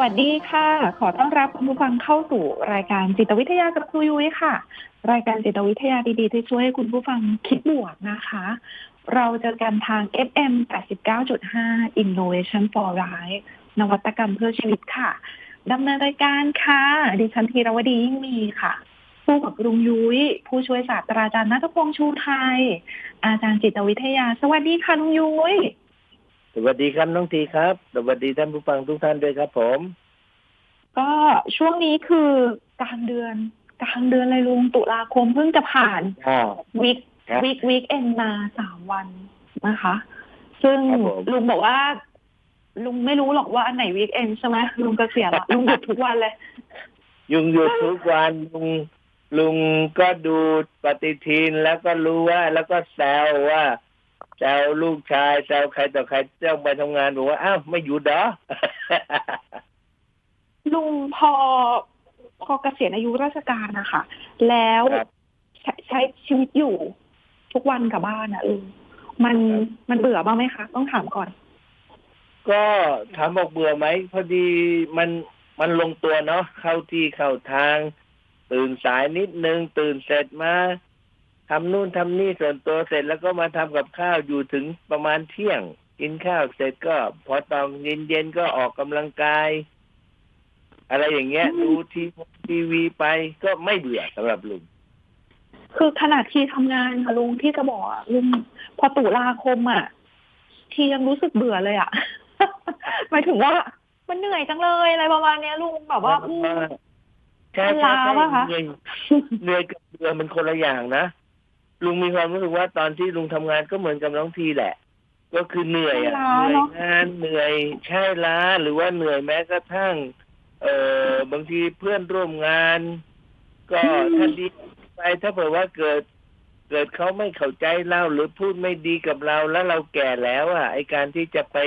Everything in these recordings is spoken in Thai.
วัสดีค่ะ ขอต้อนรับคุณผู้ฟังเข้าสู่รายการจิตวิทยากับครูยุ้ยค่ะ รายการจิตวิทยาดีๆที่ช่วยให้คุณผู้ฟังคิดบวกนะคะ เราเจอกันทาง FM 89.5 Innovation for Life นวัตกรรมเพื่อชีวิตค่ะดำเนินรายการค่ะ ดิฉันธีรวดียิ่งมีค่ะผู้กับลุงยุ้ยผู้ช่วยศาสตราจารย์นัทพงษ์ชูไทย อาจารย์จิตวิทยา สวัสดีค่ะลุงยุ้ย สวัสดีครับน้องทีครับ สวัสดีท่านผู้ฟังทุกท่านด้วยครับ ผม ก็ช่วงนี้คือกลางเดือนกลางเดือนเลยลุงตุลาคมเพิ่งจะผ่านอ่าวิกครับวิกวิกเอนมาสามวันนะคะ ซึ่งครับผมลุงบอกว่า ลุงไม่รู้หรอกว่าอันไหนวิกเอนใช่ไหมลุงเกษียณละลุงหยุดทุกวันเลยยุงหยุดทุกวันลุงลุงก็ดูปฏิทินแล้วก็รู้ว่า แล้วก็แซวว่า แซวลูกชายแซวใครต่อใครเจ้าไปทำงานบอกว่าอ้าวไม่หยุดเหรอลุงพอพอเกษียณอายุราชการนะคะแล้วครับใช้ใช้ชีวิตอยู่ทุกวันกับบ้านอะลุงมันครับมันเบื่อบ้างไหมคะ ต้องถามก่อน ก็ถามบอกเบื่อไหมพอดีมันมันลงตัวเนาะเข้าที่เข้าทาง ตื่นสายนิดนึง ตื่นเสร็จมา ทำนู่นทำนี่ส่วนตัวเสร็จแล้วก็มาทำกับข้าวอยู่ถึงประมาณเที่ยง กินข้าวเสร็จก็พอตอนเย็นๆก็ออกกำลังกาย อะไรอย่างเงี้ยอืมดูทีทีวีไปก็ไม่เบื่อสำหรับลุงคือขนาดที่ทำงานค่ะลุงที่จะบอกอะลุงพอตุลาคมอะ ที่ยังรู้สึกเบื่อเลยอะหมายถึงว่า มันเหนื่อยจังเลยอะไรประมาณเนี้ยลุงแบบว่าอืมใช่มันใช่ล้าใช่ปะคะเหนื่อยเหนื่อยกับเบื่อมันคนละอย่างนะ ลุงมีความรู้สึกว่าตอนที่ลุงทำงานก็เหมือนกับน้องทีแหละ ก็คือเหนื่อยอะล้าเหนื่อยเนอะงานเหนื่อยใช่ล้าหรือว่าเหนื่อยแม้กระทั่ง เอ่อบางทีเพื่อนร่วมงาน ก็ถ้าดีไปถ้าเผื่อว่าเกิด เกิดเขาไม่เข้าใจเราหรือพูดไม่ดีกับเราแล้วเราแก่แล้วอะไอการที่จะไป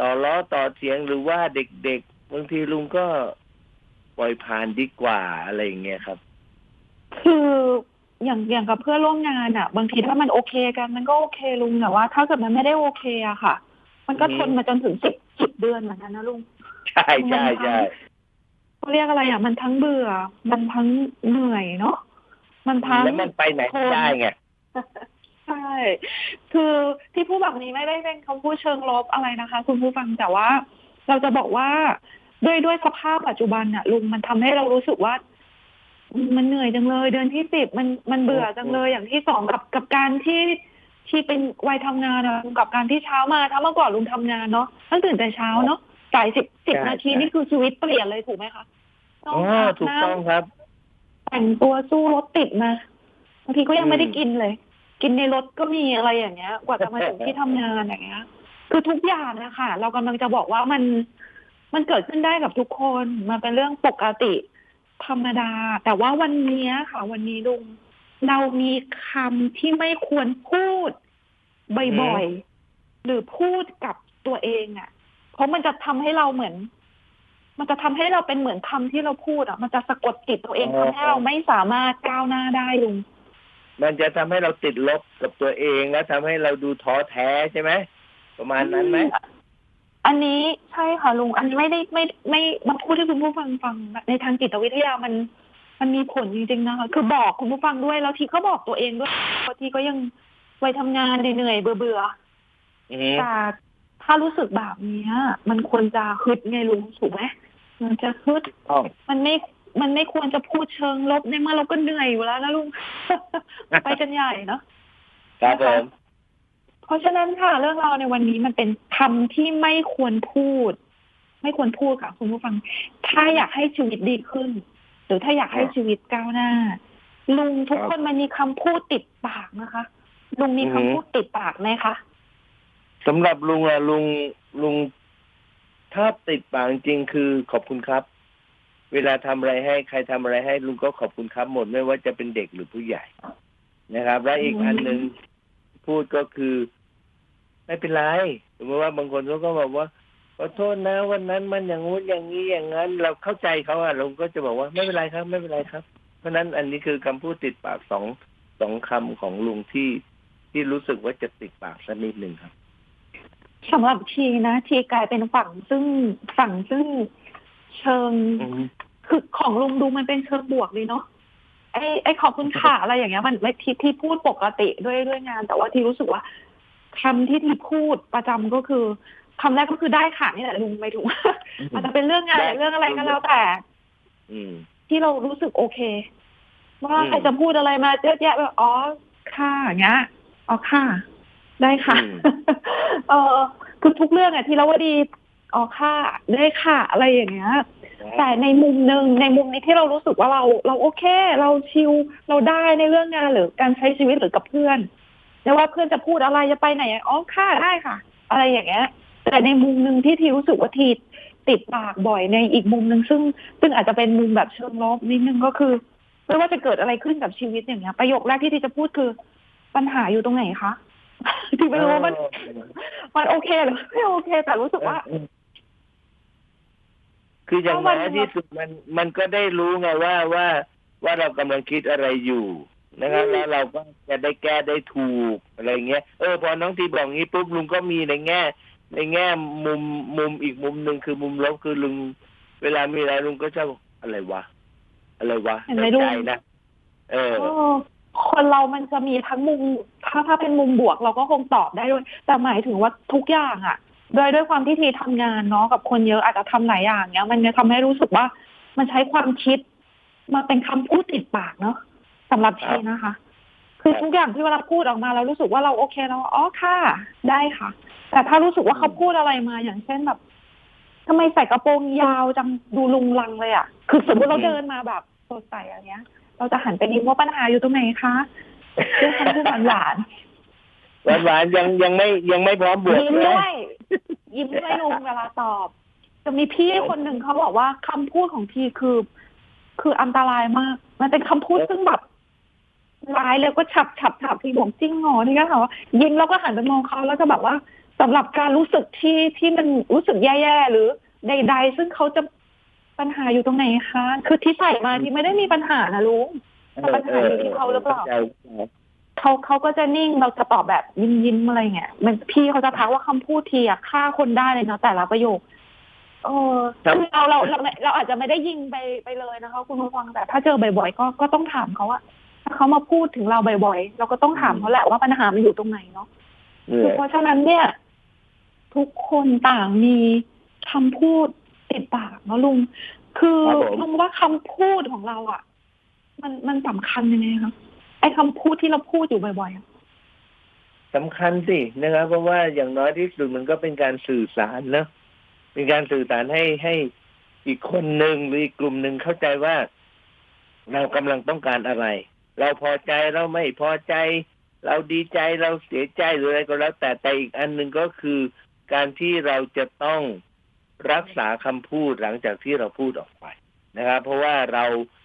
ต่อล้อต่อเถียงหรือว่าเด็กๆบางทีลุงก็ปล่อยผ่านดีกว่าอะไรอย่างเงี้ยครับ คือ อย่างอย่างกับเพื่อนร่วมงานอะบางทีถ้ามันโอเคกันมันก็โอเคลุงแต่ว่า ถ้าเกิดมันไม่ได้โอเคอะค่ะ มันก็อืมทนมาจนถึงสิบสิบเดือนเหมือนกันนะลุงใช่ใช่ใช่เขาเรียกอะไรอะมันทั้งเบื่อ มันทั้งเหนื่อยเนาะมันทั้งแล้วมันไปไหนไม่ได้ไงใช่ คือที่พูดแบบนี้ไม่ได้เป็นคำพูดเชิงลบอะไรนะคะ คุณผู้ฟังแต่ว่า เราจะบอกว่าด้วยด้วยสภาพปัจจุบันน่ะลุงมันทำให้เรารู้สึกว่า มันเหนื่อยจังเลย เดือนที่สิบมันมันเบื่อจังเลยอย่างที่สองกับกับการที่ที่เป็นวัยทำงานอะกับการที่เช้ามาถ้าเมื่อก่อนลุงทำงานเนาะต้องตื่นแต่เช้าเนาะจ่ายสิบสิบใช่นาทีใช่นี่คือชีวิตเปลี่ยนเลยถูกไหมคะต้อ๋ออาบถูกน้ำต้องครับแต่งตัวสู้รถติดมาบางทีก็ยังไม่ได้อืมกินเลย กินในรถก็มีอะไรอย่างเงี้ย กว่าจะมาถึงที่ทำงานอย่างเงี้ย คือทุกอย่างนะคะเรากำลังจะบอกว่ามันมันเกิดขึ้นได้กับทุกคนมันเป็นเรื่องปกติ ธรรมดา แต่ว่าวันเนี้ยค่ะ วันนี้ลุงเรามีคำที่ไม่ควรพูดบ่อยๆหรือพูดกับตัวเองอะ่ะ เพราะมันจะทำให้เราเหมือน มันจะทำให้เราเป็นเหมือนคำที่เราพูดอะ มันจะสะกดจิตตัวเองอ๋อทำให้เราไม่สามารถก้าวหน้าได้ลุงมันจะทำให้เราติดลบกับตัวเองและทำให้เราดูท้อแท้ใช่ไหมประมาณนั้นไหม อันนี้ใช่ค่ะลุง อันนี้ไม่ได้ไม่ไม่มาพูดให้คุณผู้ฟังฟังในทางจิตวิทยามัน มันมีผลจริงๆนะคะ คือบอกคุณผู้ฟังด้วยแล้วทีก็บอกตัวเองด้วยบางทีก็ยังวัยทำงานเหนื่อยๆเบื่ออือฮึๆแต่ถ้ารู้สึกแบบเนี้ยมันควรจะฮึดไงลุงถูกไหมมันจะฮึดต้องมันไม่มันไม่ควรจะพูดเชิงลบในเมื่อเราก็เหนื่อยอยู่แล้วนะลุงไปกันใหญ่เนาะครับผม เพราะฉะนั้นค่ะ เรื่องราวในวันนี้มันเป็นคำที่ไม่ควรพูด ไม่ควรพูดค่ะ คุณผู้ฟัง ถ้าอยากให้ชีวิตดีขึ้น หรือถ้าอยากให้ชีวิตก้าวหน้า ลุงทุกคนมันมีคำพูดติดปากนะคะลุงมีคำพูดติดปากไหมคะสำหรับลุงอะลุงลุงถ้าติดปากจริงๆคือขอบคุณครับ เวลาทำอะไรให้ใครทำอะไรให้ ลุงก็ขอบคุณครับหมดไม่ว่าจะเป็นเด็กหรือผู้ใหญ่นะครับ และอีกอันหนึ่งพูดก็คือ ไม่เป็นไรสมมติว่าบางคนเขาก็บอกว่าขอโทษนะวันนั้นมันอย่างงู้นอย่างนี้อย่างนั้น เราเข้าใจเขาอะลุงก็จะบอกว่าไม่เป็นไรครับ ไม่เป็นไรครับ เพราะฉะนั้นอันนี้คือคำพูดติดปากสองสองคำของลุงที่ที่รู้สึกว่าจะติดปากสักนิดหนึ่งครับสำหรับทีนะทีกลายเป็นฝั่งซึ่งฝั่งซึ่งเชิงอืมคือของลุงดูมันเป็นเชิงบวกเลยเนาะไอ้ไอ้ขอบคุณค่ะอะไรอย่างเงี้ยมันไม่ที่ที่พูดปกติด้วยด้วยงาน แต่ว่าที่รู้สึกว่า คำที่ที่พูดประจำก็คือคำแรกก็คือได้ค่ะนี่แหละลุงไม่ถูกว่าอาจจะเป็นเรื่องงานหรือเรื่องอะไรก็แล้วแต่ อืมที่เรารู้สึกโอเค ว่าอืมใครจะพูดอะไรมาเยอะแยะแบบอ๋อค่ะอย่างเงี้ยอ๋อค่ะ ได้ค่ะอืมเออคือทุกเรื่องอะที่เราว่าดีอ๋อค่ะ ได้ค่ะ อะไรอย่างเงี้ย แต่ในมุมหนึ่งในมุมนี้ที่เรารู้สึกว่าเรา เราโอเค เราชิลเราได้ในเรื่องงานหรือการใช้ชีวิตหรือกับเพื่อน ไม่ว่าเพื่อนจะพูดอะไรจะไปไหนอ๋อค่ะได้ค่ะ อะไรอย่างเงี้ย แต่ในมุมหนึ่งที่ทีรู้สึกว่าทีติดปากบ่อยในอีกมุมหนึ่งซึ่ง ซึ่งอาจจะเป็นมุมแบบเชิงลบนิดนึงก็คือไม่ว่าจะเกิดอะไรขึ้นกับชีวิตอย่างเงี้ย ประโยคแรกที่ทีจะพูดคือ ปัญหาอยู่ตรงไหนคะทีไม่รู้ว่ามัน มันโอเคหรือไม่โอเค แต่รู้สึกว่าคืออย่างถ้าวัน้นอยที่สุดมันมันก็ได้รู้ไงว่าว่าว่าเรากำลังคิดอะไรอยู่ นะครับอืมแล้วเราก็จะได้แก้ได้ถูกอะไรเงี้ยเออพอน้องทีบอกงี้ปุ๊บลุงก็มีในแง่ ในแง่มุมมุมอีกมุมหนึ่งคือมุมลบคือลุง เวลามีอะไรลุงก็จะบอกอะไรวะอะไรวะเห็นไหมเข้าใจลุงนะเออเออคนเรามันจะมีทั้งมุม ถ้าถ้าเป็นมุมบวกเราก็คงตอบได้ด้วย แต่หมายถึงว่าทุกอย่างอะโดยด้วยความที่ทีทำงานเนาะกับคนเยอะอาจจะทำหลายอย่างเนี้ย มันจะทำให้รู้สึกว่า มันใช้ความคิด มาเป็นคำพูดติดปากเนาะ สำหรับทีนะคะ คือทุกอย่างที่เวลาพูดออกมาเรารู้สึกว่าเราโอเคเราอ๋อค่ะ ได้ค่ะ แต่ถ้ารู้สึกว่าเขาพูดอะไรมาอย่างเช่นแบบทำไมใส่กระโปรงยาวจังดูลุงลังเลยอะคือสมมติเราเดินมาแบบสดใสอย่างเงี้ย เราจะหันไปยิ้มว่าปัญหาอยู่ตรงไหนคะด้วยคำพูดหวานหวานหวานๆยังยังไม่ยังไม่พร้อมบวๆกยิ้มนะด้วยยิ้มด้วยลุงเวลาตอบ จะมีพี่คนหนึ่งเขาบอกว่าคำพูดของทีคือ คืออันตรายมาก มันเป็นคำพูดซึ่งแบบ ร้ายเลยก็ฉับฉับฉับทีบอกจริงเหรอที่ก็ถามว่ายิ้มแล้วก็หันไปมองเขาแล้วจะแบบว่าสำหรับการรู้สึกที่ที่มันรู้สึกแย่ๆหรือใด ๆ ซึ่งเขาจะปัญหาอยู่ตรงไหนคะ คือที่ใส่มาที่ไม่ได้มีปัญหานะลุงปัญหาอยู่ที่เขาหรือเปล่าข้ใจเขาเขาก็จะนิ่งเราจะตอบแบบยิ้มยิ้มๆอะไรเงี้ยมันพี่เขาจะทักว่าคำพูดทีอะฆ่าคนได้เลยเนาะแต่ละประโยคเออครับคือเราเราเราไม่เราอาจจะไม่ได้ยิงไปไปเลยนะคะ คุณผู้ฟังแต่ถ้าเจอบ่อยๆก็ก็ต้องถามเขาว่า ถ้าเขามาพูดถึงเราบ่อยๆ เราก็ต้องถามเขาแหละว่าปัญหามันอยู่ตรงไหนเนาะเนี่คือยเพราะฉะนั้นเนี่ย ทุกคนต่างมีคำพูดติดปากเนาะลุง คือครับผมลุงว่าคำพูดของเราอะ มันมันสำคัญยังไงคะไอ้คำพูดที่เราพูดอยู่บ่อยๆอะสำคัญสินะครับ เพราะว่าอย่างน้อยที่สุดมันก็เป็นการสื่อสารเนอะเป็นการสื่อสารให้ให้อีกคนหนึ่งหรืออีกกลุ่มหนึ่งเข้าใจว่า เรากำลังต้องการอะไร เราพอใจเราไม่พอใจ เราดีใจเราเสียใจหรืออะไรก็แล้ว แต่แต่อีกอันหนึ่งก็คือ การที่เราจะต้องรักษาคำพูดหลังจากที่เราพูดออกไปนะครับเพราะว่าเรา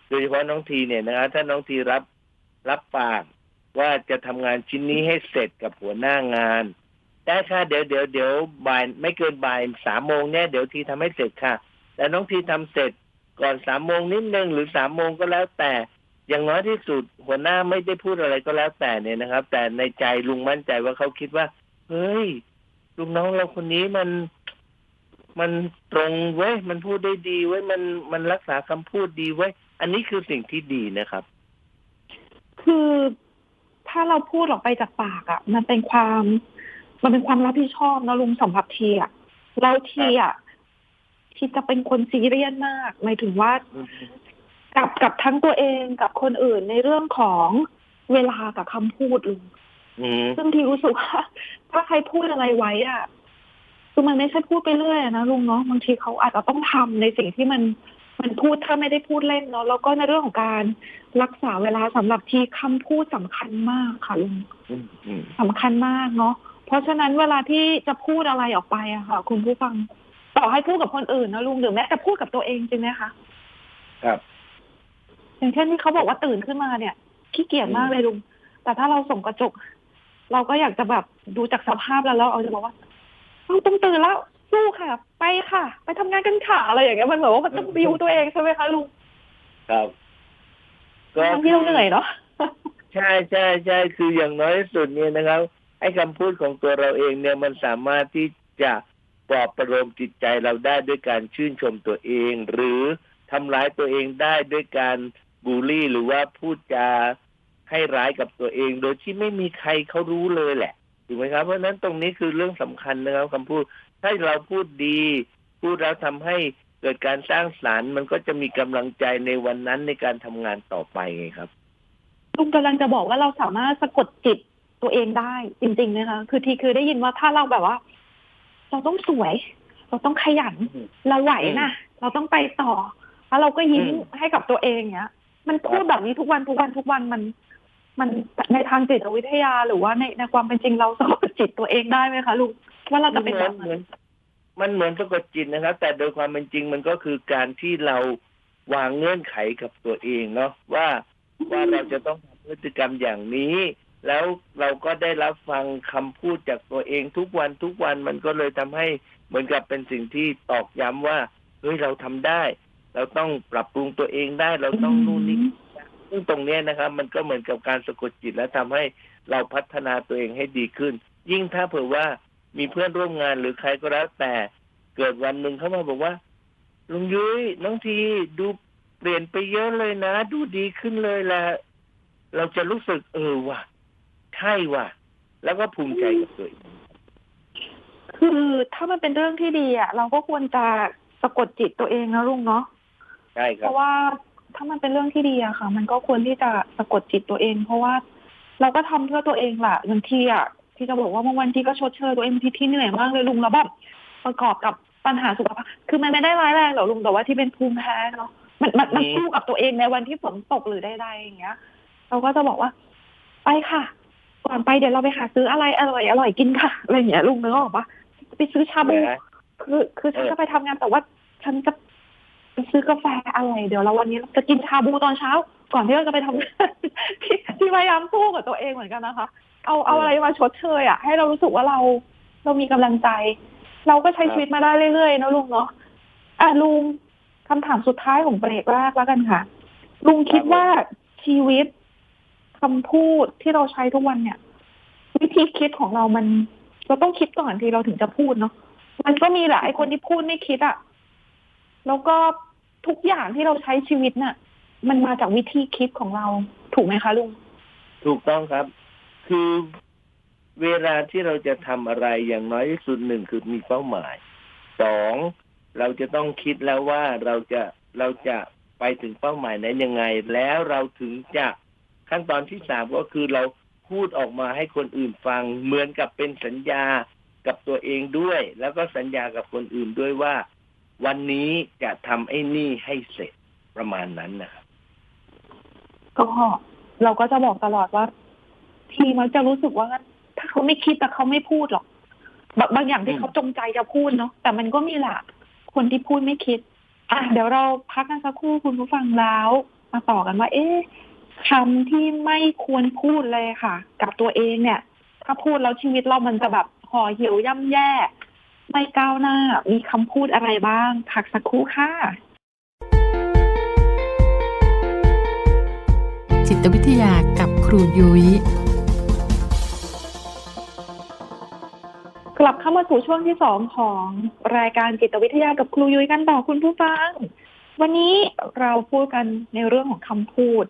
โดยเฉพาะน้องทีเนี่ยนะครับถ้าน้องทีรับรับปากว่าจะทำงานชิ้นนี้ให้เสร็จกับหัวหน้างาน ได้ค่ะเดี๋ยวเดี๋ยวเดี๋ยวบ่ายไม่เกินบ่ายสามโมงเนี่ยเดี๋ยวทีทำให้เสร็จค่ะ แต่น้องทีทำเสร็จก่อนสามโมงนิดนึงหรือสามโมงก็แล้วแต่ อย่างน้อยที่สุดหัวหน้าไม่ได้พูดอะไรก็แล้วแต่เนี่ยนะครับ แต่ในใจลุงมั่นใจว่าเขาคิดว่า เฮ้ยลูกน้องเราคนนี้มันมันตรงเว้ยมันพูดได้ดีเว้ยมันมันรักษาคำพูดดีเว้ยอันนี้คือสิ่งที่ดีนะครับ คือถ้าเราพูดออกไปจากปากอะ่ะ มันเป็นความ มันเป็นความรับผิดชอบนะลุงสำหรับทีอะ่ะเราทีอะ่ะทีจะเป็นคนซีเรียสมากหมายถึงว่า กับกับทั้งตัวเองกับคนอื่นในเรื่องของเวลากับคำพูดลุงอืมซึ่งทีรู้สึกว่าถ้าใครพูดอะไรไว้อะคือมันไม่ใช่พูดไปเรื่อยอะนะลุงเนาะบางทีเขาอาจจะต้องทำในสิ่งที่มันมันพูดถ้าไม่ได้พูดเล่นเนาะแล้วก็ในเรื่องของการรักษาเวลาสำหรับทีคำพูดสำคัญมากค่ะลุงอืมอืมสำคัญมากเนาะเพราะฉะนั้นเวลาที่จะพูดอะไรออกไปอะค่ะ คุณผู้ฟัง ต่อให้พูดกับคนอื่นนะลุงหรือแม้แต่พูดกับตัวเองจริงไหมคะครับ อย่างเช่นที่เขาบอกว่าตื่นขึ้นมาเนี่ยขี้เกียจมากอืมเลยลุง แต่ถ้าเราส่งกระจก เราก็อยากจะแบบดูจากสภาพแล้วแล้วเอาจะบอกว่าเราต้องตื่นแล้วสู้ค่ะ ไปค่ะ ไปทำงานกันค่ะอะไรอย่างเงี้ยมันเหมือนว่ามันต้องบิวตัวเองใช่ไหมคะลุงครับทั้งที่เราเหนื่อยเนาะใช่ใช่ใช่คืออย่างน้อยที่สุดเนี่ยนะครับไอ้คำพูดของตัวเราเองเนี่ยมันสามารถที่จะปลอบประโลมจิตใจเราได้ด้วยการชื่นชมตัวเอง หรือทำร้ายตัวเองได้ด้วยการ บูลลี่ หรือว่าพูดจาให้ร้ายกับตัวเอง โดยที่ไม่มีใครเขารู้เลยแหละถูกไหมครับ เพราะฉะนั้นตรงนี้คือเรื่องสำคัญนะครับคำพูด ถ้าเราพูดดี พูดแล้วทำให้เกิดการสร้างสารรค์ มันก็จะมีกำลังใจในวันนั้นในการทำงานต่อไปไงครับลุงกำลังจะบอกว่าเราสามารถสะกดจิตตัวเองได้จริงๆนะคะคือทีคือได้ยินว่าถ้าเราแบบว่า เราต้องสวย เราต้องขยันอืมเราไหวนะเราต้องไปต่อแล้วเราก็ยิ้มอืมให้กับตัวเองเนี้ย มันพูดแบบนี้ทุกวันทุกวันทุกวันมัน มันในทางจิตวิทยาหรือว่าในในความเป็นจริงเราสะกดจิตตัวเองได้ไหมคะลุงว่าเราจะเป็นแบมือบนเหมืนั้อนมันเหมือนสะกดจิตนะครับ แต่โดยความเป็นจริงมันก็คือการที่เราวางเงื่อนไขกับตัวเองเนาะว่าว่าเราจะต้องทำพฤติกรรมอย่างนี้ แล้วเราก็ได้รับฟังคำพูดจากตัวเองทุกวันทุกวันมันก็เลยทำให้เหมือนกับเป็นสิ่งที่ตอกย้ำว่าเฮ้ยเราทำได้ เราต้องปรับปรุงตัวเองได้ เราต้องนู่นนี่ซึ่งตรงเนี้ยนะครับ มันก็เหมือนกับการสะกดจิตและทำให้เราพัฒนาตัวเองให้ดีขึ้น ยิ่งถ้าเผื่อว่ามีเพื่อนร่วมงานหรือใครก็แล้วแต่เกิดวันหนึ่งเขามาบอกว่าลุงยุ้ยน้องทีดูเปลี่ยนไปเยอะเลยนะ ดูดีขึ้นเลยละเราจะรู้สึกเออว่ะใช่ว่ะ แล้วก็ภูมิใจกับตัวเองคือถ้ามันเป็นเรื่องที่ดีอะ เราก็ควรจะสะกดจิตตัวเองนะลุงเนาะ ใช่คเพรับ ราะว่าถ้ามันเป็นเรื่องที่ดีอะค่ะ มันก็ควรที่จะสะกดจิตตัวเอง เพราะว่าเราก็ทำเพื่อตัวเองแหละบางทีอะที่จะบอกว่าบางวันที่ก็ชดเชยตัวเองที่ที่เหนื่อยมากเลยลุงแล้วแบบประกอบกับปัญหาสุขภาพคือมันไม่ได้ร้ายแรงหรอกลุงแต่ว่าที่เป็นภูมิแพ้เนาะมันมันมันอืม สู้กับตัวเองในวันที่ฝนตกหรือใดๆอย่างเงี้ย เราก็จะบอกว่า ไปค่ะ ก่อนไปเดี๋ยวเราไปหาซื้ออะไรอร่อยอร่อยกินค่ะอะไรอย่างเงี้ยลุงนึกออกปะไปซื้อชาบู นะ คือคือฉันเออ จะไปทำงานแต่ว่าฉันจะ ไปซื้อกาแฟอะไรเดี๋ยวเราวันนี้เราจะกินชาบูตอนเช้า ก่อนที่เราจะไปทำงานที่ที่พยายามสู้กับตัวเองเหมือนกันนะคะ เอาเอาอะไรมาชดเชยอะให้เรารู้สึกว่าเราเรามีกำลังใจ เราก็ใช้ชีวิตมาได้เรื่อยๆนะลุงเนาะอะลุงคำถามสุดท้ายของเบรกแรกแล้วกันค่ะ ลุงคิดว่าชีวิตคำพูดที่เราใช้ทุกวันเนี่ย วิธีคิดของเรามัน เราต้องคิดก่อนทีเราถึงจะพูดเนาะมันก็มีแหละไอ้คนที่พูดไม่คิดอะ่ะ แล้วก็ทุกอย่างที่เราใช้ชีวิตน่ะ มันมาจากวิธีคิดของเราถูกไหมคะลุงถูกต้องครับ คือเวลาที่เราจะทำอะไรอย่างน้อยที่สุดหนึ่งคือมีเป้าหมายสองเราจะต้องคิดแล้วว่าเราจะเราจะไปถึงเป้าหมายนั้นยังไง แล้วเราถึงจะขั้นตอนที่สามก็คือเราพูดออกมาให้คนอื่นฟัง เหมือนกับเป็นสัญญากับตัวเองด้วย แล้วก็สัญญากับคนอื่นด้วยว่า วันนี้จะทำไอ้นี่ให้เสร็จประมาณนั้นนะครับก็เราก็จะบอกตลอดว่า ทีมันจะรู้สึกว่า ถ้าเขาไม่คิดแต่เขาไม่พูดหรอกบางบางอย่างที่เขาจงใจจะพูดเนาะแต่มันก็มีแหละคนที่พูดไม่คิด อะเดี๋ยวเราพักกันสักครู่คุณผู้ฟังแล้ว มาต่อกันว่า เอ๊ะคำที่ไม่ควรพูดเลยค่ะ กับตัวเองเนี่ย ถ้าพูดแล้วชีวิตเรามันจะแบบห่อเหี่ยวย่ำแย่ ไม่ก้าวหน้า มีคำพูดอะไรบ้างพักสักครู่ค่ะ จิตวิทยากับครูยุย้ยกลับเข้ามาสู่ช่วงที่สองของรายการจิตวิทยากับครูยุ้ยกันต่อคุณผู้ฟัง วันนี้เราพูดกันในเรื่องของคำพูด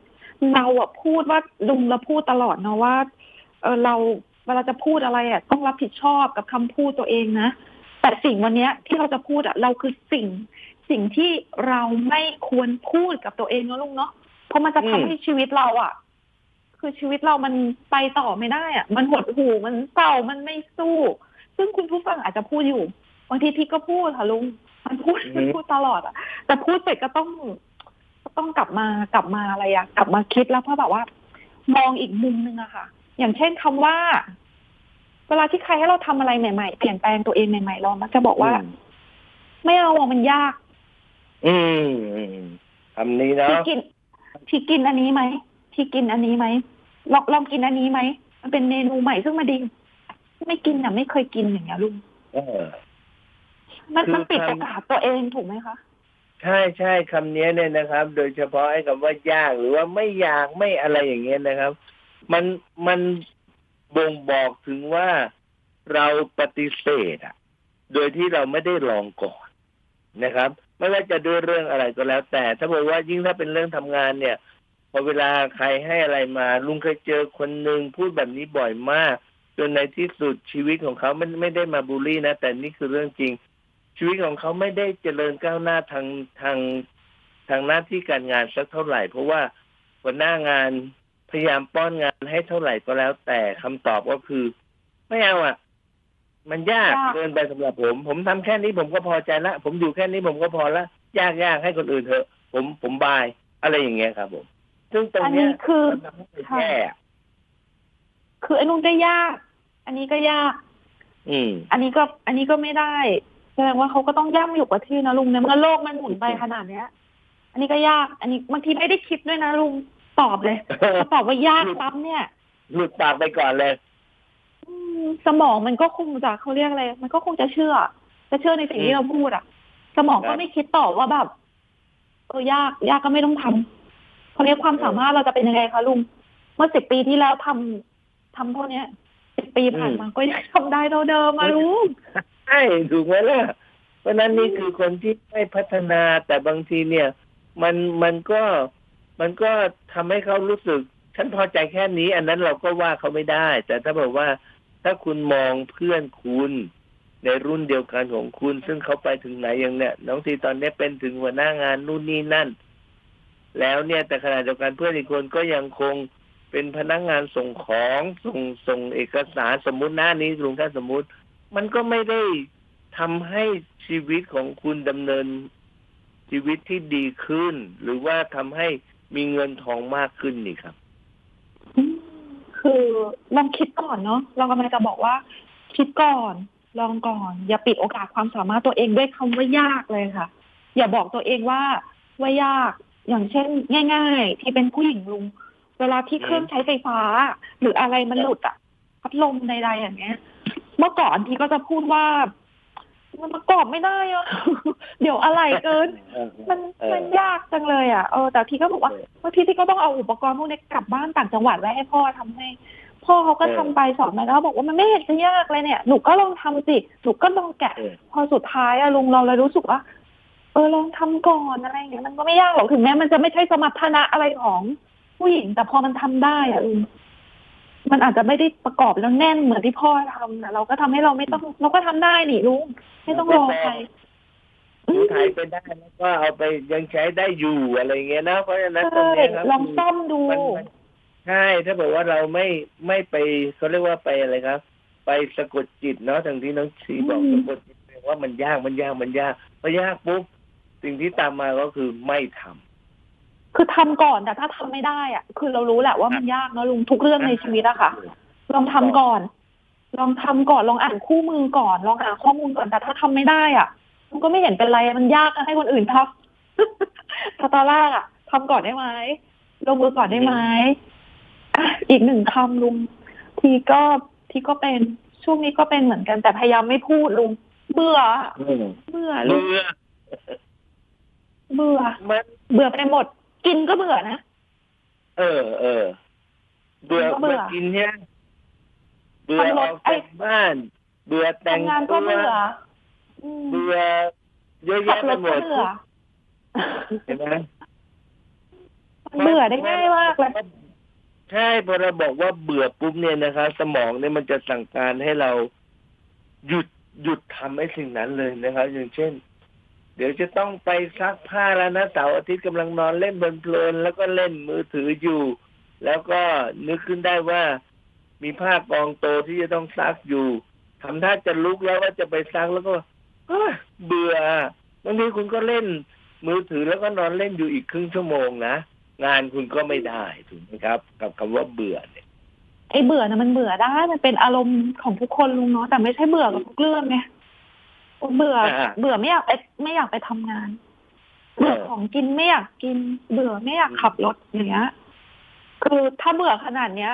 เราอะพูดว่าลุงเราพูดตลอดเนาะว่าเออเราเวลาจะพูดอะไรอะต้องรับผิดชอบกับคำพูดตัวเองนะ แต่สิ่งวันเนี้ยที่เราจะพูดอะเราคือสิ่ง สิ่งที่เราไม่ควรพูดกับตัวเองเนาะลุงเนาะเพราะมันจะทำให้ชีวิตเราอะคือชีวิตเรามันไปต่อไม่ได้อะมันหดหู่มันเศร้ามันไม่สู้ ซึ่งคุณผู้ฟังอาจจะพูดอยู่บางทีพี่ก็พูดค่ะลุงมันพูดอืมมันพูดตลอดอะแต่พูดเสร็จก็ต้องก็ต้องกลับมากลับมาอะไรอะกลับมาคิดแล้วเพราะแบบว่า มองอีกมุมนึงอะค่ะ อย่างเช่นคำว่า เวลาที่ใครให้เราทำอะไรใหม่ๆเปลี่ยนแปลงตัวเองใหม่ๆเรามักจะบอกว่า ไม่เอาอะมันยาก อืมอืมคำนี้ที่เนาะกิน ที่กินอันนี้ไหมที่กินอันนี้ไหมลองลองกินอันนี้ไหมมันเป็นเมนูใหม่ซึ่งมาดี ไม่กินอะ ไม่เคยกินอย่างเงี้ยลุงเออมันคือมันปิดคำโอกาสตัวเองถูกไหมคะใช่ใช่คำนี้เนี่ยนะครับ โดยเฉพาะไอ้คำว่ายากหรือว่าไม่อยากไม่อะไรอย่างเงี้ยนะครับ มันมัน บ่งบอกถึงว่าเราปฏิเสธอะโดยที่เราไม่ได้ลองก่อนนะครับ ไม่ว่าจะด้วยเรื่องอะไรก็แล้ว แต่ ถ้าบอกว่ายิ่งถ้าเป็นเรื่องทำงานเนี่ยพอเวลาใครให้อะไรมา ลุงเคยเจอคนหนึ่งพูดแบบนี้บ่อยมากจนในที่สุดชีวิตของเขาไม่ไม่ได้มาบูลลี่นะ แต่นี่คือเรื่องจริง ชีวิตของเขาไม่ได้เจริญก้าวหน้าทางทางทางหน้าที่การงานสักเท่าไหร่ เพราะว่าหัวหน้างาน พยายามป้อนงานให้เท่าไหร่ก็แล้ว แต่คำตอบก็คือ ไม่เอาอะ มันยากยากเกินไปสำหรับผม ผมทำแค่นี้ผมก็พอใจละผมอยู่แค่นี้ผมก็พอละยากยากให้คนอื่นเถอะ ผมผมบาย อะไรอย่างเงี้ยครับ ผม ซึ่งตรงอันเนี้นี้ยคือมันทำให้แย่อะคือไอ้นุ่นก็ยาก อันนี้ก็ยาก อืม อันนี้ก็ อันนี้ก็ไม่ได้แสดงว่าเขาก็ต้องย่ำอยู่กับที่นะลุงในเมื่อโลกมันหมุนไปขนาดเนี้ย อันนี้ก็ยาก อันนี้บางทีไม่ได้คิดด้วยนะลุง ตอบเลยพอตอบว่ายากปั๊บเนี่ยหลุดปากไปก่อนเลยอืมสมองมันก็คงจะเขาเรียกอะไร มันก็คงจะเชื่อ จะเชื่อในสิ่งอืที่มเราพูดอะ สมองครัก็บไม่คิดต่อว่าแบบเออยากยากก็ไม่ต้องทำเขาเรียกความสามารถเราจะเป็นยังไงคะลุง เมื่อสิบปีที่แล้วทำทำเท่าเนี้ยสิบปีผ่านมาก็ยังทำได้เท่าเดิมมาลุงใช่ถูกไหมล่ะ เพราะฉะนั้นนี่คือคนที่ไม่พัฒนาแต่บางทีเนี่ย มันมันก็ มันก็ทำให้เขารู้สึก ฉันพอใจแค่นี้ อันนั้นเราก็ว่าเขาไม่ได้ แต่ถ้าบอกว่าถ้าคุณมองเพื่อนคุณในรุ่นเดียวกันของคุณ ซึ่งเขาไปถึงไหนอย่างเนี้ยน้องทีตอนนี้เป็นถึงหัวหน้างานนู่นนี่นั่น แล้วเนี่ยแต่ขณะเดียวกันเพื่อนอีกคนก็ยังคงเป็นพนักงานส่งของส่งส่งเอกสารสมมุติหน้านี้ลุงถ้าสมมุติ มันก็ไม่ได้ทำให้ชีวิตของคุณดำเนินชีวิตที่ดีขึ้น หรือว่าทำให้ มีเงินทองมากขึ้นนี่ครับ คือลองคิดก่อนเนาะเรากำลังจะบอกว่า คิดก่อน ลองก่อน อย่าปิดโอกาสความสามารถตัวเองด้วยคำว่ายากเลยค่ะ อย่าบอกตัวเองว่าว่ายากอย่างเช่น ง่าย ๆ ที่เป็นผู้หญิงลุง เวลาที่เครื่องใช้ไฟฟ้า หรืออะไรมันหลุดอะพัดลมใดๆอย่างเงี้ย เมื่อก่อนที่ก็จะพูดว่า มันประกอบไม่ได้อะเดี๋ยวอะไรเกิน มันเออมันยากจังเลยอะเออแต่ทีก็บอกว่าเออบางทีที่ก็ต้องเอาอุปกรณ์พวกนี้กลับบ้านต่างจังหวัดไว้ให้พ่อทำให้ พ่อเขาก็เออทำไปสอนมาแล้วบอกว่ามันไม่เห็นจะยากเลยเนี่ยหนูก็ลองทำสิหนูก็ลองแกะเออพอสุดท้ายอะลุงเราเลยรู้สึกว่าเออลองทำก่อนอะไรอย่างเงี้ยมันก็ไม่ยากหรอกถึงแม้มันจะไม่ใช่สมรรถนะอะไรของผู้หญิง แต่พอมันทำได้อะลุง มันอาจจะไม่ได้ประกอบแล้วแน่นเหมือนที่พ่อทำแต่เราก็ทำให้เราไม่ต้อง เราก็ทำได้นี่ลุงไม่ต้องรอใครหนูถ่ายไปได้แล้วก็เอาไปยังใช้ได้อยู่อะไรเงี้ยนะเพราะฉะนั้นตรงใช่เนี้ยครับลองซ่อมดูมันมันใช่ถ้าบอกว่าเราไม่ไม่ไปเขาเรียกว่าไปอะไรครับ ไปสะกดจิตเนาะทางที่น้องชีบอกอืมสะกดจิตว่ามันยากมันยากมันยากพอยากปุ๊บสิ่งที่ตามมาก็คือไม่ทำ คือทำก่อนแต่ถ้าทำไม่ได้อะคือเรารู้แหละว่ามันยากเนอะลุงทุกเรื่องในชีวิตอะค่ะ ลองทำก่อน ลองทำก่อนลองอ่านคู่มือก่อน ลองหาข้อมูลก่อนแต่ถ้าทำไม่ได้อะมันก็ไม่เห็นเป็นไรมันยากให้คนอื่นทำถ้าตอนแรกอะทำก่อนได้ไหมลงมือก่อนได้ไหมอะอีกหนึ่งคำลุง ทีก็ทีก็เป็นช่วงนี้ก็เป็นเหมือนกันแต่พยายามไม่พูดลุงเบื่ออืมเบื่อลุเบื่งอเบื่อมันเบื่อไปหมด กินก็เบื่อนะ เออ เออ เบื่อมันก็เบื่เบื่ออกินเนี่ยเบื่อทำรอถอกไอ้จากบ้าน เบื่อแต่งทำงานก็ตัวเบื่ออืมเบื่อเยอะขัแยะบไปรถหมก็ดเบื่อเห็นไหมมันเบื่อได้ง่ายมากเลยใช่พอเราบอกว่าเบื่อปุ๊บเนี่ยนะครับสมองเนี่ยมันจะสั่งการให้เราหยุดหยุดทำไอ้สิ่งนั้นเลยนะครับอย่างเช่น เดี๋ยวจะต้องไปซักผ้าแล้วนะเสาร์อาทิตย์กำลังนอนเล่นเพลินๆแล้วก็เล่นมือถืออยู่ แล้วก็นึกขึ้นได้ว่า มีผ้ากองโตที่จะต้องซักอยู่ทำท่าจะลุกแล้วว่าจะไปซักแล้วก็เบื่อบางทีคุณก็เล่นมือถือแล้วก็นอนเล่นอยู่อีกครึ่งชั่วโมงนะงานคุณก็ไม่ได้ถูกไหมครับ กับคำว่าเบื่อเนี่ยไอ้เบื่อนะมันเบื่อได้มันเป็นอารมณ์ของทุกคนลุงเนาะแต่ไม่ใช่เบื่อกับทุกเรื่องไง เบื่อ อ่า เบื่อไม่อยากไปไม่อยากไปทำงาน เบื่อเออของกินไม่อยากกิน เบื่อไม่อยากขับรถอย่างเงี้ย คือถ้าเบื่อขนาดเนี้ย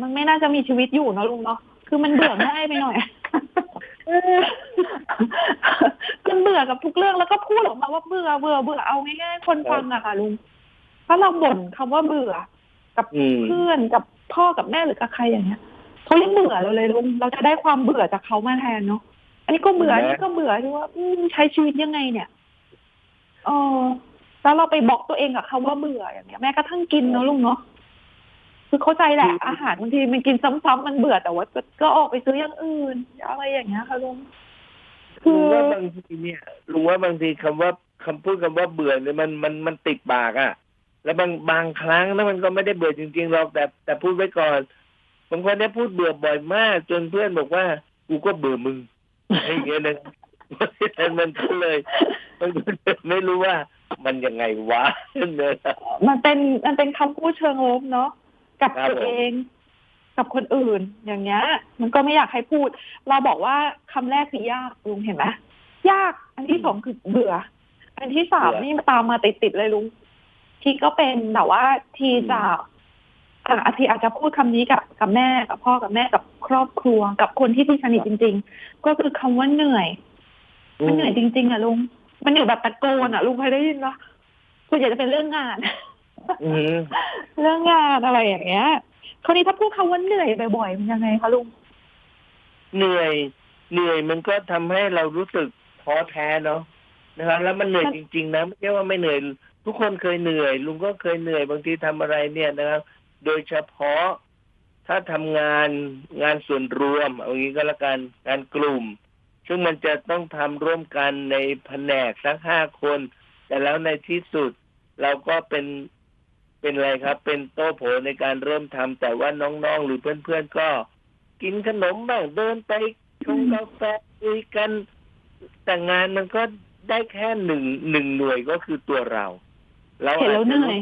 มันไม่น่าจะมีชีวิตอยู่เนอะลุงเนาะคือมันเบื่อง่ายไปหน่อย มันเบื่อกับทุกเรื่องแล้วก็พูดออกมาว่าเบื่อเบื่อเบื่อเอาง่ายๆคนฟังอะค่ะลุงถ้าเราบ่นคำว่าเบื่อ กับอืม เพื่อนกับพ่อกับแม่หรือกับใครอย่างเงี้ยเขายังเบื่อเราเลยลุงเราจะได้ความเบื่อจากเขามาแทนเนาะ อันนี้ก็เบื่ออันนี้ก็เบื่อที่ว่าอืมใช้ชีวิตยังไงเนี่ยเออแล้วเราไปบอกตัวเองกับคำว่าเบื่ออย่างเงี้ยแม้กระทั่งกินเนาะลุงเนาะคือเข้าใจแหละอาหารบางทีมันกินซ้ำๆมันเบื่อแต่ว่าก็ก็ออกไปซื้ออย่างอื่นอะไรอย่างเงี้ยค่ะลุงคืลุงอว่าบางทีเนี่ยลุงว่าบางทีคำว่าคำพูดคำว่าเบื่อเนี่ยมันมันมันติดปากอะ่ะ แล้วบางบางครั้งนะมันก็ไม่ได้เบื่อจริงๆหรอกแต่แต่พูดไว้ก่อนบางคนเนี่ยพูดเบื่อบ่อยมาก จนเพื่อนบอกว่ากูก็เบื่อมึง อะไรอย่างเงี้ยนะมันก็เลยมันก็เลยไม่รู้ว่ามันยังไงวะเนี่ยมันเป็นมันเป็นคำพูดเชิงลบเนาะกับครับตัวผมเองกับคนอื่นอย่างเงี้ย มันก็ไม่อยากให้พูด เราบอกว่าคำแรกคือยากลุงเห็นไหมยาก อันที่สองคือเบื่อ อันที่สามนี่ตามมาติดๆเลยลุงทีก็เป็นแต่ว่าทีจะ อะอาทีอาจจะพูดคำนี้กับกับแม่กับพ่อกับแม่กับครอบครัว กับคนที่ที่สนิทจริง ๆ ก็คือคำว่าเหนื่อย มันเหนื่อยจริง ๆอะลุง มันเหนื่อยแบบตะโกนอะลุงเคยได้ยินปะส่วนใหญ่จะเป็นเรื่องงานอืมเรื่องงานอะไรอย่างเงี้ยคราวนี้ถ้าพูดคำว่าเหนื่อยบ่อยๆมันยังไงคะลุงเหนื่อย เหนื่อยมันก็ทำให้เรารู้สึกท้อแท้เนาะนะครับแล้วมันเหนื่อยมันจริง ๆ นะไม่ใช่ว่าไม่เหนื่อย ทุกคนเคยเหนื่อย ลุงก็เคยเหนื่อยบางทีทำอะไรเนี่ยนะครับ โดยเฉพาะถ้าทำงานงานส่วนรวม เอางี้ก็แล้วกันงานกลุ่ม ซึ่งมันจะต้องทำร่วมกันในแผนกสักห้าคน แต่แล้วในที่สุดเราก็เป็นเป็นอะไรครับ เป็นโต๊ะโผในการเริ่มทำแต่ว่าน้องๆ หรือเพื่อนๆก็ กินขนมบ้างเดินไปชงกาแฟคุยกันแต่งานมันก็ได้แค่หนึ่งหนึ่งหน่วยก็คือตัวเรา เราเห็นแล้วอาจจะเหนื่อย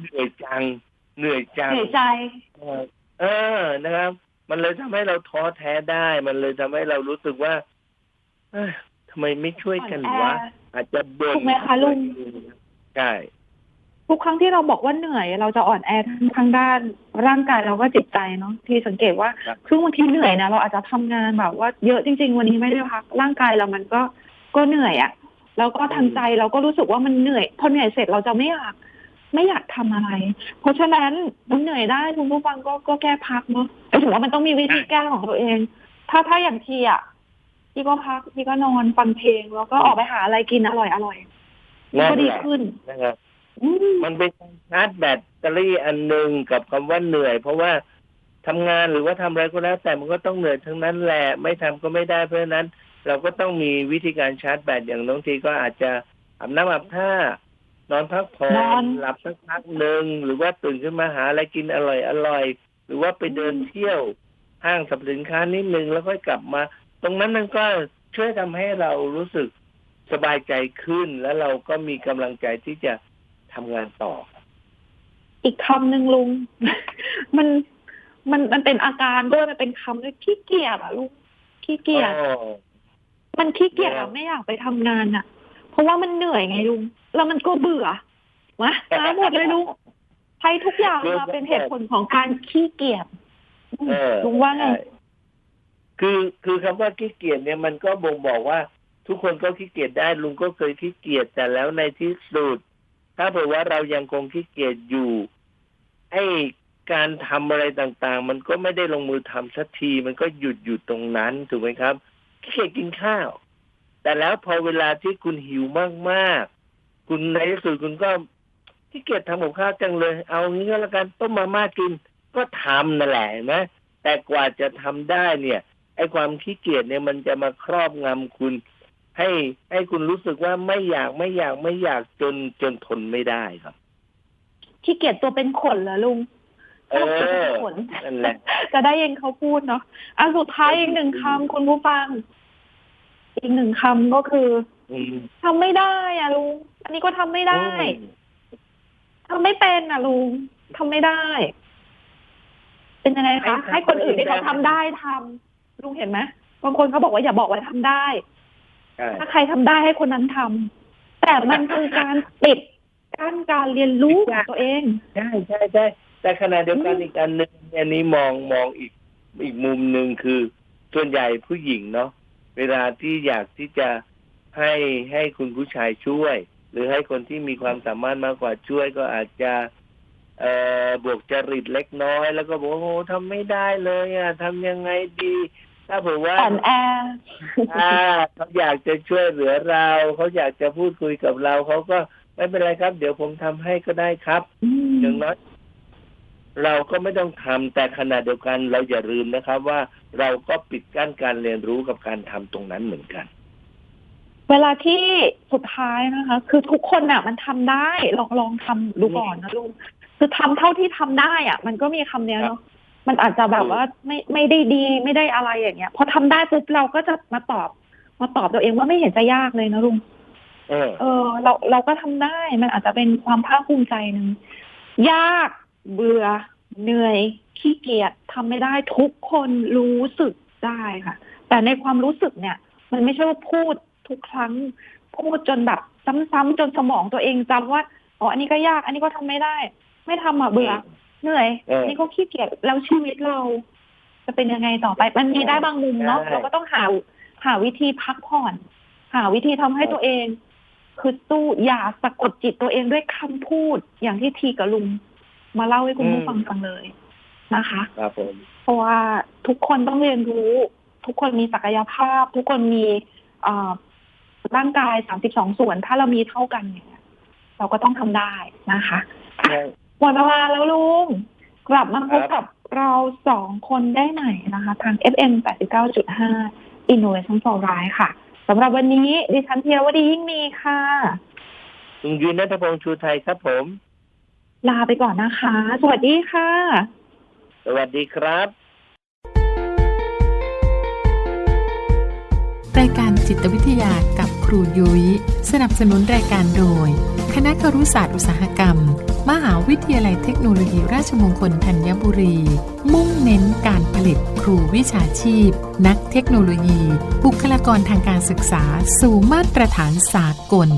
เหนื่อยจัง เหนื่อยจังเหนื่อยใจ เออเออนะครับ มันเลยทำให้เราท้อแท้ได้ มันเลยทำให้เรารู้สึกว่า เอ้ยทำไมไม่ช่วยกันวะอ่อนแออาจจะบ่นถูกไหมคะลุงใช่ทุกครั้งที่เราบอกว่าเหนื่อย เราจะอ่อนแอทั้งทางด้านร่างกายเราก็จิตใจเนาะที่สังเกตว่าครับคือบางทีเหนื่อยนะเราอาจจะทำงานแบบว่าเยอะจริง ๆ วันนี้ไม่ได้พักร่างกายเรามันก็ก็เหนื่อยอะ่ะแล้วก็ทางใจเราก็รู้สึกว่ามันเหนื่อยพอเหนื่อยเสร็จเราจะไม่อยาก ไม่อยากทำอะไร เพราะฉะนั้นมันเหนื่อยได้คุณผู้ฟังก็ก็แก้พักเนาะแต่ถือว่ามันต้องมีวิธีแก้ของตัวเอง ถ้าถ้าอย่างทีอะพี่ก็พักพี่ก็นอนฟังเพลงแล้วก็ออกไปหาอะไรกินอร่อยอร่อยๆนั่นก็ดีแหละขึ้นนะครับอืมมันเป็นการชาร์จแบตเตอรี่อันหนึ่งกับคำว่าเหนื่อย เพราะว่าทำงานหรือว่าทำอะไรก็แล้ว แต่มันก็ต้องเหนื่อยทั้งนั้นแหละไม่ทำก็ไม่ได้เพราะฉะนั้น เราก็ต้องมีวิธีการชาร์จแบตอย่างน้องทีก็อาจจะอาบน้ำอาบท่า นอนพักผ่อนอน หลับสักพักหนึ่งหรือว่าตื่นขึ้นมาหาอะไรกินอร่อยอร่อย หรือว่าไปเดินเที่ยวห้างสรรพสินค้านิดนึงแล้วค่อยกลับมา ตรงนั้นมันก็ช่วยทำให้เรารู้สึกสบายใจขึ้นแล้วเราก็มีกำลังใจที่จะทำงานต่อ อีกคำหนึ่งลุง มันมันมันเป็นอาการด้วยมันเป็นคำด้วยขี้เกียจอะลุงขี้เกียจอ๋อมันขี้เกียจแล้อะวไม่อยากไปทำงานอะเพราะว่ามันเหนื่อยไงลุง แล้วมันก็เบื่อวะมาหมดเลยลุงใช้ทุกอย่างมาเป็นเหตุผลของการขี้เกียจอืมเออลุงว่าไงใช่คือคือคำว่าขี้เกียจเนี่ยมันก็บ่งบอกว่า ทุกคนก็ขี้เกียจได้ ลุงก็เคยขี้เกียจแต่แล้วในที่สุด ถ้าเผื่อว่าเรายังคงขี้เกียจอยู่ไอ้การทำอะไรต่างๆ มันก็ไม่ได้ลงมือทำสักที มันก็หยุดอยู่ตรงนั้นถูกไหมครับขี้เกียจกินข้าว แต่แล้วพอเวลาที่คุณหิวมากๆ คุณในที่สุดคุณก็ขี้เกียจทำกับข้าวจังเลย เอางี้ก็แล้วกันต้มมาม่ากินก็ทำนั่นแหละเห็นไหมแต่กว่าจะทำได้เนี่ย ไอ้ความขี้เกียจเนี่ยมันจะมาครอบงำคุณ ให้ให้คุณรู้สึกว่าไม่อยากไม่อยากไม่อยากจนจนทนไม่ได้ครับขี้เกียจตัวเป็นขนเหรอลุงเอชอบตัวเป็อนขนนั่นแหละจะได้ยินเขาพูดเนาะอะสุดท้ายอีกหนึ่งคำคุณผู้ฟัง อีกหนึ่งคำก็คืออืม ทำไม่ได้อะลุง อันนี้ก็ทำไม่ได้อืมทำไม่เป็นอะลุงทำไม่ได้ เป็นยังไงคะ ให้คนอื่นที่เขาทำได้ทำลุงเห็นไหมบางคนเขาบอกว่าอย่าบอกว่าทำได้ใช่ถ้าใครทำได้ให้คนนั้นทำแต่มันคือการปิดกั้นการเรียนรู้ของตัวเองใช่ใช่ใช่แต่ขณะเดียวกันอืมอีกอันหนึ่งอันนี้มองมองอีกอีกมุมหนึ่งคือ ส่วนใหญ่ผู้หญิงเนาะเวลาที่อยากที่จะ ให้ให้คุณผู้ชายช่วย หรือให้คนที่มีความสามารถมากกว่าช่วยก็อาจจะ เอ่อบวกจริตเล็กน้อย แล้วก็บอกว่าโอ้โหทำไม่ได้เลยอะทำยังไงดี ถ้าเผื่อว่าอ่อนแอถ้าเขาอยากจะช่วยเหลือเราเขาอยากจะพูดคุยกับเราเขาก็ไม่เป็นไรครับ เดี๋ยวผมทำให้ก็ได้ครับอืมอย่างน้อยเราก็ไม่ต้องทำแต่ขณะเดียวกันเราอย่าลืมนะครับ ว่าเราก็ปิดกั้นการเรียนรู้กับการทำตรงนั้นเหมือนกัน เวลาที่สุดท้ายนะคะ คือทุกคนน่ะ มันทำได้ ลองลองทำดูก่อนนะลุงคือทำเท่าที่ทำได้อะ มันก็มีคำเนี้ยเนาะมันอาจจะแบบว่าไม่ไม่ได้ดีไม่ได้อะไรอย่างเงี้ยพอทำได้ปุ๊บเราก็จะมาตอบ มาตอบตัวเองว่าไม่เห็นจะยากเลยนะลุงเออ เออ เราเราก็ทำได้มันอาจจะเป็นความภาคภูมิใจหนึ่งยากเบื่อเหนื่อยขี้เกียจทำไม่ได้ทุกคนรู้สึกได้ค่ะ แต่ในความรู้สึกเนี่ย มันไม่ใช่ว่าพูด ทุกครั้ง พูดจนแบบซ้ำๆจนสมองตัวเองจำว่าอ๋ออันนี้ก็ยาก อันนี้ก็ทำไม่ได้ ไม่ทำอะเบื่อเหนื่อยเอออันนี้ก็ขี้เกียจแล้วชีวิตเรา จะเป็นยังไงต่อไป มันมีได้บางมุมเนาะใช่เราก็ต้องหาหาวิธีพักผ่อน หาวิธีทำให้ตัวเอง คือสู้อย่าสะกดจิตตัวเองด้วยคำพูดอย่างที่ทีกับลุงมาเล่าให้คุณผู้ฟังฟังเลยนะคะครับผมเพราะว่าทุกคนต้องเรียนรู้ ทุกคนมีศักยภาพ ทุกคนมีเอ่อ ร่างกายสามสิบสองส่วน ถ้าเรามีเท่ากันเนี่ยเราก็ต้องทำได้นะคะอะใช่หมดเวลาแล้วลุง กลับมาพบครักับบเราสองคนได้ใหม่นะคะ ทาง FM 89.5 Innovation for Life ค่ะสำหรับวันนี้ ดิฉันเทียวดียิ่งมีค่ะลุงยืนนัทพงษ์ชูไทยครับผม ลาไปก่อนนะคะ สวัสดีค่ะ สวัสดีครับ รายการจิตวิทยากับ ครูยุย้ย สนับสนุนรายการโดย คณะครุศาสตร์อุตสาหกรรม มหาวิทยาลัยเทคโนโลยีราชมงคลธัญบุรี มุ่งเน้นการผลิตครูวิชาชีพ นักเทคโนโลยี บุคลากรทางการศึกษา สู่มาตรฐานสากล